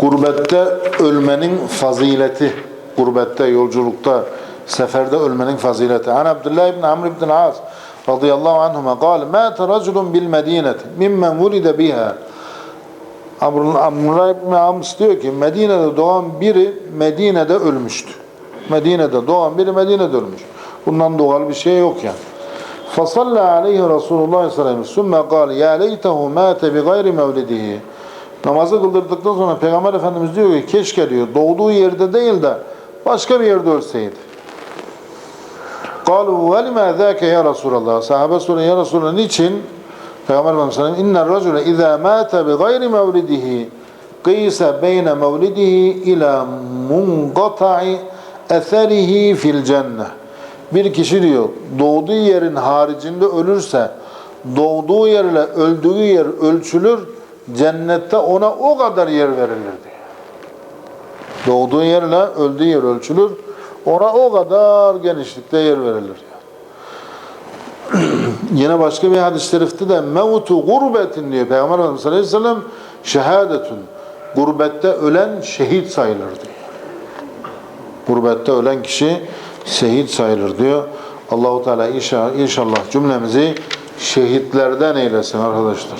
Gurbette ölmenin fazileti, gurbette, yolculukta, seferde ölmenin fazileti. An Abdullah ibn Amr ibn As radıyallahu anhuma قال مات رجل بالمدينة ممن ولد بها Abdullah ibn Amr diyor ki Medine'de doğan biri Medine'de ölmüştü. Medine'de doğan biri Medine'de ölmüş. Bundan doğal bir şey yok yani. فصلى عليه رسول الله صلى الله عليه وسلم ثم قال يا ليته مات بغير مولده Namazı kıldırdıktan sonra Peygamber Efendimiz diyor ki keşke diyor doğduğu yerde değil de başka bir yerde ölseydi. قالوا وَلِمَا ذَاكَ يَا رَسُولَ اللّٰهِ Sahabe soruyor ya Resulallah niçin? Peygamber Efendimiz sallallahu aleyhi ve sellem اِنَّ الرَّجُلَ اِذَا مَاتَ بِغَيْرِ مَوْلِدِهِ قِيسَ بَيْنَ مَوْلِدِهِ اِلَى مُنْقَطَعِ اَثَرِهِ فِي الْجَنَّةِ Bir kişi diyor doğduğu yerin haricinde ölürse doğduğu yerle öldüğü yer ölçülür cennette ona o kadar yer verilir diyor. Doğduğu yerle öldüğü yer ölçülür. Ona o kadar genişlikte yer verilir. Yine başka bir hadis-i şerifte de mevtu gurbetin diyor Peygamber Efendimiz sallallahu aleyhi ve sellem şehadetun. Gurbette ölen şehit sayılır diyor. Gurbette ölen kişi şehit sayılır diyor. Allahu Teala inşallah, inşallah cümlemizi şehitlerden eylesin arkadaşlar.